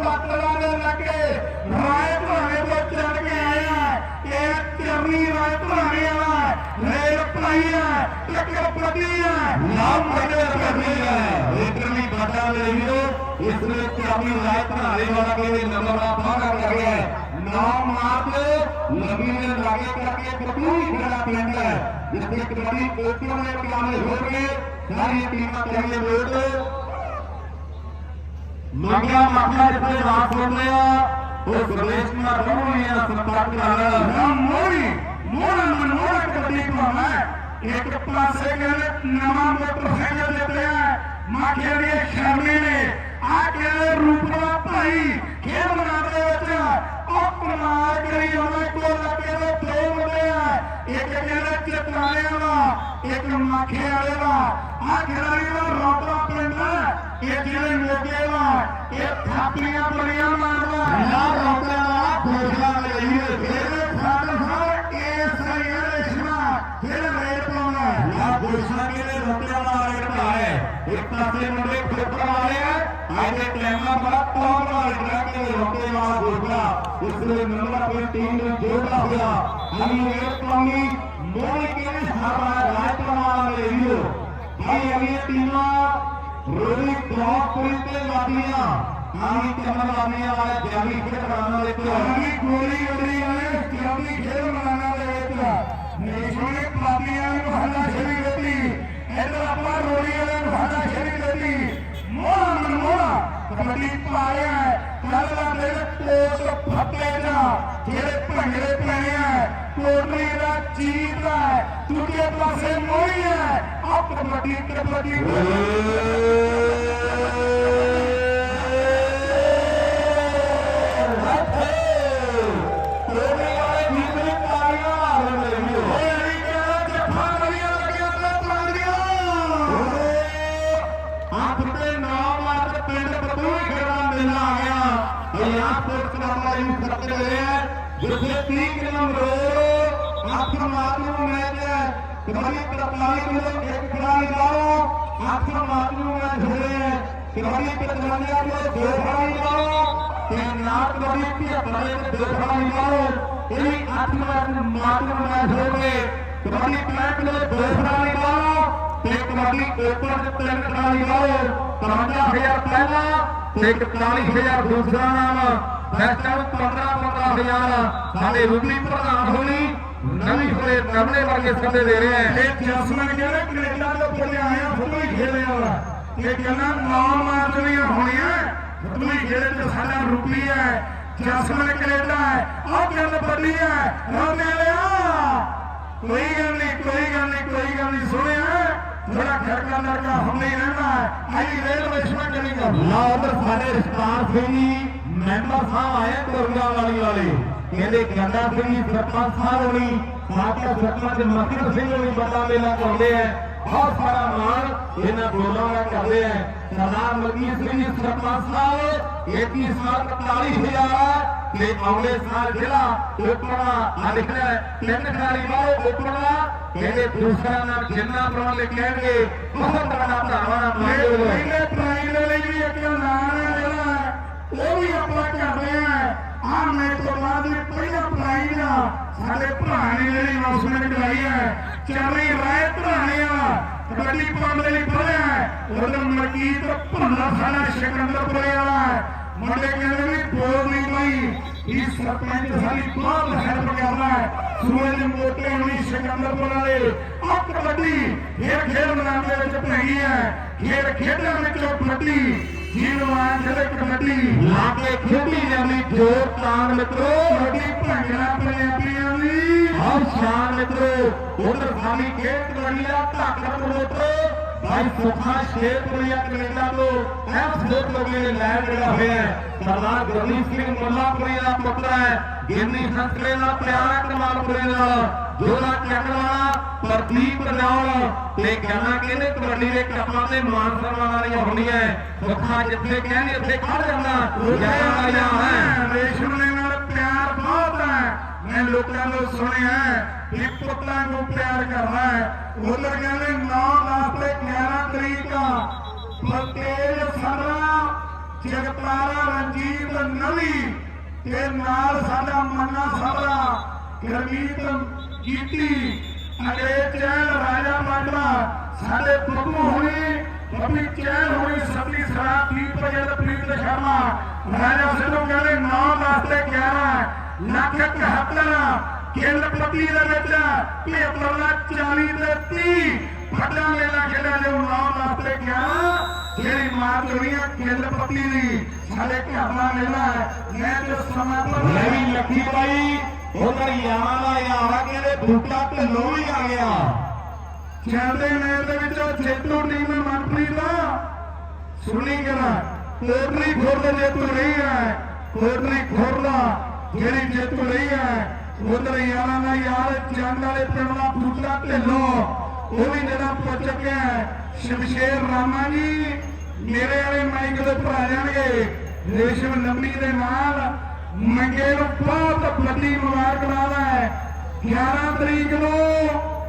ਪਾਤਰਾਂ ਦੇ ਲੱਗੇ ਰਾਏ ਭਾਣੇ ਤੋਂ ਚੜ ਕੇ ਆਇਆ ਇਹ ਚਰਨੀ ਰਾਏ ਭਾਣੇ ਵਾਲਾ ਰੇਲ ਪਾਈ ਹੈ ਟੱਕਰ ਪੱਟੀ ਹੈ ਨਾਮ ਮੜੇ ਕਰਨੀ ਹੈ ਇਧਰਲੀ ਬਾਟਾ ਦੇ ਵੀਰੋ ਇਸ ਵਿੱਚ ਆਪਣੀ ਰਾਇ ਧਾਰੇ ਵਾਲਾ ਕਹਿੰਦੇ ਨੰਬਰ ਦਾ ਬਾਹਰ ਕਰ ਗਿਆ ਨਾਮ ਮਾਤ ਨਬੀ ਨੇ ਲਾਗੇ ਕਰਕੇ ਕਤੂਈ ਖੜਾ ਪਿੰਡ ਹੈ ਜਿਸ ਦੇ ਕਬੱਡੀ ਕੋਪਰ ਨੇ ਪਿਆਰੇ ਹੋ ਗਏ ਸਾਰੀ ਟੀਮਾਂ ਕਰੀਏ ਲੋਟ ਮੰਗਿਆ ਮੱਖਾ ਜਿੱਥੇ ਰਾਤ ਹੁੰਦੇ ਆ ਉਹ ਸਰਵੇਸ਼ ਕੁਮਾਰ ਰੋਣੀ ਆ ਸੰਪਰਕ ਨਾਲ ਨਾ ਮੋੜੀ ਮੋੜਾ ਮਨੋੜਾ ਕਬੱਡੀ ਇੱਕ ਪਾਸੇ ਕਹਿੰਦੇ ਨਵਾਂ ਮੋਟਰਸਾਈਕਲ ਦਿੱਤੇ ਆ। ਮਾਂ ਖੇੜੀ ਸ਼ਰਮੇ ਨੇ। ਆ ਕਹਿੰਦੇ ਰੂਪਾ ਭਾਈ ਖੇਡ ਦੇ ਵਿੱਚ ਉਹ ਕੁਮਾਰ ਕਰੀ ਉਹਦੇ ਕੋਲ ਲੱਗੇ ਦੇ ਦੋ ਮੁੰਡੇ ਆ। ਇੱਕ ਕਹਿੰਦੇ ਚਿਤਰਾਲੇ ਵਾਲਾ ਇੱਕ ਮਾਖੇ ਵਾਲੇ ਦਾ। ਆ ਖਿਡਾਰੀ ਦਾ ਰੋਟਾ ਪਿੰਡ ਇਹ ਵਾ ਇਹ ਥਾਪੀਆਂ ਬੜੀਆਂ ਮਾਰਦਾ ਨਾ ਰੋਕਿਆ ਵਾਲਾ ਫੋਸਲਾ ਲਈ ਇਹਦੇ ਫਾਦਰ ਸਾਹਿਬ ਇਸ ਸਰੀਰ ਰਿਸ਼ਮਾ ਫਿਰ ਰੇਟ ਪਾਉਣਾ ਆ ਗੁਰਸ਼ਨਾ ਕੇ ਰੋਕਿਆ ਵਾਲਾ ਰੇਟ ਹੈ ਇੱਕ ਪਾਸੇ ਮੁੰਡੇ ਖੇਤਰ ਵਾਲੇ ਆ ਅੱਜ ਦੇ ਟਾਈਮ ਦਾ ਬੜਾ ਟੌਪ ਵਾਲਾ ਰੇਟ ਕੇ ਰੋਕੇ ਵਾਲਾ ਗੁਰਸ਼ਨਾ ਇਸ ਲਈ ਨੰਬਰ ਆਪਣੀ ਟੀਮ ਨੂੰ ਜੋੜਦਾ ਹੋਇਆ ਅਸੀਂ ਰੇਟ ਪਾਉਣੀ ਮੋੜ ਕੇ ਸਾਰਾ ਰਾਜ ਵਾਲਾ ਵੀਰੋ ਭਾਈ ਅਗਲੀ ਟੀਮਾਂ ਰੋਣੀ ਕ੍ਰਾਸ ਤੇ ਲਾਦੀਆਂ ਆਹੀ ਚਮਨ ਲਾਦੀਆਂ ਵਾਲੇ ਜਾਨੀ ਖੇਡ ਕਰਾਉਣ ਦੇ ਤੋਂ ਅਗਲੀ ਗੋਲੀ ਉਡਰੀ ਵਾਲੇ ਕਿਉਂਕਿ ਖੇਡ ਮੈਦਾਨਾਂ ਦੇ ਵਿੱਚ ਨੇਸ਼ੋਨੇ ਪਾਪੀਆਂ ਨੂੰ ਹੱਲਾ ਸ਼ਰੀ ਦਿੱਤੀ। ਇਧਰ ਆਪਾਂ ਰੋੜੀ ਵਾਲੇ ਨੂੰ ਹੱਲਾ ਸ਼ਰੀ ਦਿੱਤੀ। ਮੋੜਾ ਮਨੋੜਾ ਕਬੱਡੀ ਪਾਇਆ ਕੱਲ ਦਾ ਦਿਨ ਕੋਟ ਫੱਟੇ ਦਾ। ਜਿਹੜੇ ਭੰਗੜੇ ਪੈਣੇ ਆ ਕੋਟਲੀ ਦਾ ਚੀਤ ਹੈ ਦੂਜੇ ਪਾਸੇ ਮੋਹੀ ਹੈ ਆ ਕਬੱਡੀ ਕਬੱਡੀ ਤੋੜੇ ਵਾਲੇ ਜੀਵਨ ਕਾਰੀਆਂ ਹਾਰਨ ਲਈ ਓਏ ਅੜੀ ਕਹਿੰਦਾ ਜੱਫਾ ਕਰੀਆਂ ਲੱਗਿਆ ਤੇ ਪਾਉਂਦੀਆਂ ਹੱਥ ਤੇ ਨਾਮ ਮਾਰ ਪਿੰਡ ਬਤੂਈ ਖੇਡਾਂ ਮੇਲਾ ਆ ਗਿਆ ਅਯਾਸ ਸਪੋਰਟਸ ਕਲੱਬ ਦਾ ਯੂਥ ਕਰਦੇ ਹੋਏ ਹੈ ਜਿੱਥੇ 30 ਕਿਲੋਮੀਟਰ ਹੱਥ ਮਾਰ ਨੂੰ ਮੈਚ ਹੈ ਕਬੱਡੀ 43 ਕਿਲੋ ਇੱਕ ਖਿਡਾਰੀ ਲਾਓ ਹੱਥ ਮਾਰ ਨੂੰ ਮੈਚ ਹੋ ਰਿਹਾ ਹੈ ਕਬੱਡੀ 55 ਕਿਲੋ ਦੋ ਖਿਡਾਰੀ ਲਾਓ, ਤੇ ਨਾਟ ਕਬੱਡੀ 75 ਦੇ ਦੋ ਖਿਡਾਰੀ ਲਾਓ ਇਹ ਵੀ ਹੱਥ ਮਾਰ ਨੂੰ ਹੋ ਗਏ ਕਬੱਡੀ 65 ਕਿਲੋ ਤਿੰਨ ਖਿਡਾਰੀ ਲਾਓ। 55000 ਪਹਿਲਾ ਤੇ 41000 ਦੂਸਰਾ ਨਾਮ। ਬੈਸਟਨ 15 15000 ਸਾਡੇ ਰੂਬੀ ਪ੍ਰਧਾਨ ਹੋਣੀ ਨਵੀਂ ਫਰੇ ਨਵਲੇ ਵਰਗੇ ਸੰਦੇ ਦੇ ਰਹੇ ਹੈ ਇਹ ਜਸਮਨ ਕਹਿੰਦਾ ਕੈਨੇਡਾ ਤੋਂ ਪੁੱਲਿਆ ਆਇਆ ਫੁੱਟਬਾਲ ਖੇਡਣ ਵਾਲਾ ਇਹ ਕਹਿੰਦਾ ਨੌ ਮਾਰਦੀਆਂ ਹੋਣੀਆਂ ਫੁੱਟਬਾਲ ਖੇਡ ਤੇ ਸਾਡਾ ਰੂਪੀ ਹੈ ਜਸਮਨ ਕੈਨੇਡਾ ਹੈ ਆਹ ਗੱਲ ਵੱਡੀ ਹੈ ਰੋਨੇ ਲਿਆ ਕੋਈ ਗੱਲ ਨਹੀਂ ਕੋਈ ਗੱਲ ਨਹੀਂ ਕੋਈ ਗੱਲ ਨਹੀਂ। ਸੁਣਿਆ? ਥੋੜਾ ਖੜਕਾ ਲੜਕਾ ਹੁੰਦੇ ਹੀ ਰਹਿਣਾ ਹੈ ਆਈ ਰੇਲ ਵਿਸ਼ਵਾ ਕਰੀਗਾ ਨਾ ਉਧਰ ਸਾਡੇ ਰਿਸਪਾਂਸ ਸਿੰਘ ਮੈਂਬਰ ਸਾਹਿਬ ਆਏ ਦੁਰਗਾ ਵਾਲੀ ਵਾਲੇ। ਕਹਿੰਦੇ ਗੰਡਾ ਸਿੰਘ ਜੀ ਸਰਪੰਚ ਸਾਹਿਬ ਹੋਣੀ ਸਾਥੀਆ ਸਰਪੰਚ ਮਕਰ ਸਿੰਘ ਹੋਣੀ ਬੰਦਾ ਮੇਲਾ ਕਰਾਉਂਦੇ ਆ। ਬਹੁਤ ਸਾਰਾ ਮਾਣ ਇਹਨਾਂ ਦਾ ਕਰਦੇ ਆ। ਸਰਦਾਰ ਮਲਕੀਤ ਸਿੰਘ ਜੀ ਸਰਪੰਚ ਸਾਹਿਬ 21 ਸਾਲ 41000 ਤੇ ਆਉਲੇ ਸਾਲ ਜ਼ਿਲ੍ਹਾ ਲਿਖਿਆ ਹੈ, ਤਿੰਨ ਖਿਡਾਰੀ ਵਾਲੋ ਉਪਰਵਾ ਕਹਿੰਦੇ ਦੂਸਰਾ ਨਾਮ ਜਿੰਨਾ ਪ੍ਰਵਾਨ ਲਿਖਣਗੇ ਬਹੁਤ ਬੜਾ ਭਰਾਵਾਂ ਦਾ ਮਾਣ ਹੋਵੇ ਪਹਿਲੇ ਪ੍ਰਾਈਜ਼ ਦੇ ਲਈ ਵੀ ਇੱਕ ਨਾਮ ਹੈ ਜਿਹੜਾ ਉਹ ਵੀ ਆਪਾਂ ਕਰਦੇ ਆ। ਆ ਮੈਂ ਤੋਂ ਬਾਅਦ ਵੀ ਪਹਿਲਾ ਪ੍ਰਾਈਜ਼ ਆ। ਸਾਡੇ ਭਰਾ ਨੇ ਜਿਹੜੀ ਅਨਾਉਂਸਮੈਂਟ ਕਰਾਈ ਹੈ ਚਰਨੀ ਰਾਏ ਭਰਾਣੇ ਆ। ਕਬੱਡੀ ਪਾਉਣ ਲਈ ਪੜਿਆ ਉਹਦਾ ਮਲਕੀਤ ਭੰਨਾ ਸਾਡਾ ਸਿਕੰਦਰਪੁਰੇ ਵਾਲਾ ਮੁੰਡੇ ਕਹਿੰਦੇ ਵੀ ਬੋਲ ਨਹੀਂ ਕੋਈ ਇਹ ਸਰਪੰਚ ਸਾਡੀ ਬਹੁਤ ਹੈਲਪ ਕਰਦਾ ਹੈ। ਸੂਰਜ ਮੋਟੇ ਹੋਣੀ ਸਿਕੰਦਰਪੁਰ ਵਾਲੇ। ਆ ਕਬੱਡੀ ਇਹ ਖੇਡ ਮੈਦਾਨ ਦੇ ਵਿੱਚ ਪਈ ਹੈ। ਖੇਡ ਖੇਡਾਂ ਵਿੱਚੋਂ ਕਬੱਡੀ। ਜੀਵਨ ਜਿਹੜੇ ਕਬੱਡੀ ਲਾ ਕੇ ਖੇਡੀ ਜਾਂਦੀ ਜੋਰ ਤਾਨ ਮਿੱਤਰੋ ਕਬੱਡੀ ਭੰਗੜਾ ਪੰਜਾਬੀਆਂ ਦੀ ਹਰ ਸ਼ਾਨ ਮਿੱਤਰੋ ਉਧਰ ਸਾਡੀ ਖੇਡ ਕਬੱਡੀ ਦਾ ਧਾਕੜ ਪ੍ਰਮੋਟਰ ਭਾਈ ਸੁਖਾ ਸ਼ੇਖਪੁਰੀਆ ਕੈਨੇਡਾ ਤੋਂ ਐਫ ਸਪੋਰਟ ਲੋਗੇ ਨੇ ਲੈਂਡ ਜਿਹੜਾ ਹੋਇਆ ਸਰਦਾਰ ਗੁਰਮੀਤ ਸਿੰਘ ਮੁੱਲਾਪੁਰੀ ਦਾ ਪੁੱਤਰ ਹੈ ਗਿਰਨੀ ਸੰਸਕਰੇ ਦਾ ਪਿਆਰਾ ਕਮਾਲਪੁਰੀ ਦਾ ਜੋਰਾ ਚੱਕਣ ਵਾਲਾ, ਪ੍ਰਦੀਪ ਨੌਲ ਤੇ ਕਹਿੰਦਾ ਕਹਿੰਦੇ ਕਬੱਡੀ ਦੇ ਕੱਪਾਂ ਤੇ ਮਾਨ ਸਨਮਾਨ ਵਾਲੀਆਂ ਹੁੰਦੀਆਂ ਸੁਖਾ ਜਿੱਥੇ ਕਹਿੰਦੇ ਉੱਥੇ ਖੜ ਜਾਂਦਾ, ਜੈ ਆਇਆ ਹੈ। ਰੇਸ਼ਮ ਨੇ ਨਾਲ ਪਿਆਰ ਬਹੁਤ ਹੈ। ਮੈਂ ਲੋਕਾਂ ਨੂੰ ਸੁਣਿਆ ਕਿ ਪੁੱਤਾਂ ਨੂੰ ਪਿਆਰ ਕਰਨਾ ਹੈ। ਉਧਰ ਕਹਿੰਦੇ 9 10 ਤੇ 11 ਤਰੀਕ ਪ੍ਰਤੇਜ ਸਰਰਾ ਜਗਤਾਰਾ ਰਣਜੀਤ ਨਵੀ। ਤੇ ਨਾਲ ਸਾਡਾ ਮੰਨਾ ਸਾਬਰਾ ਗਰਮੀਤ ਜੀਤੀ ਅੰਗਰੇਜ਼ ਚੈਨ ਰਾਜਾ ਮਾਡਲਾ ਸਾਡੇ ਬੱਬੂ ਹੋਣੀ ਬੱਬੀ ਚੈਨ ਹੋਣੀ ਸਤਲੀ ਸਰਾ ਦੀਪ ਜਦ ਪ੍ਰੀਤ ਸ਼ਰਮਾ। ਰਾਜਾ ਸਿੱਧੂ ਕਹਿੰਦੇ 9 10 ਤੇ 11 ਲੱਖ 71 ਖੇਡ ਪੱਤੀ ਦੇ ਵਿੱਚ ਭੇਪਰਲਾ 40 ਤੇ 30 ਵੱਡਾ ਮੇਲਾ ਖੇਡਿਆ ਜੋ 9 10 ਤੇ 11 ਜਿਹੜੀ ਹੈ ਖੇਡ ਪੱਤੀ ਦੀ ਸਾਡੇ ਘਰ ਦਾ ਮੇਲਾ ਹੈ ਮੈਂ ਜੋ ਸਮਾਂ ਪਰ ਵੀ ਲੱਖੀ ਬਾਈ ਉਧਰ ਯਾਰਾਂ ਦਾ ਯਾਰਾ ਕਹਿੰਦੇ ਬੂਟਾ ਢਿੱਲੋਂ ਵੀ ਆ ਗਿਆ। ਚੱਲਦੇ ਮੈਚ ਦੇ ਵਿੱਚ ਜੇਤੂ ਟੀਮ ਮਨਪ੍ਰੀਤ। ਦਾ ਸੁਣੀ ਕਰਾ ਕੋਟਲੀ ਖੁਰਦ ਜੇਤੂ ਰਹੀ ਹੈ ਕੋਟਲੀ ਖੁਰਦਾ ਜਿਹੜੀ ਜੇਤੂ ਰਹੀ ਹੈ। ਉਧਰ ਯਾਰਾਂ ਦਾ ਯਾਰ ਚੰਦ ਵਾਲੇ ਪਿੰਡ ਦਾ ਬੂਟਾ ਢਿੱਲੋਂ। ਉਹ ਵੀ ਜਿਹੜਾ ਪੁੱਜ ਚੁੱਕਿਆ ਸ਼ਮਸ਼ੇਰ ਰਾਮਾ ਜੀ, ਮੇਰੇ ਵਾਲੇ ਮਾਈਕ ਦੇ ਭਰਾ ਜਾਣਗੇ। ਰੇਸ਼ਮ ਲੰਮੀ ਦੇ ਨਾਲ ਮੰਗੇ ਨੂੰ ਬਹੁਤ ਵੱਡੀ ਮੁਬਾਰਕਬਾਦ ਹੈ। 11 ਤਰੀਕ ਨੂੰ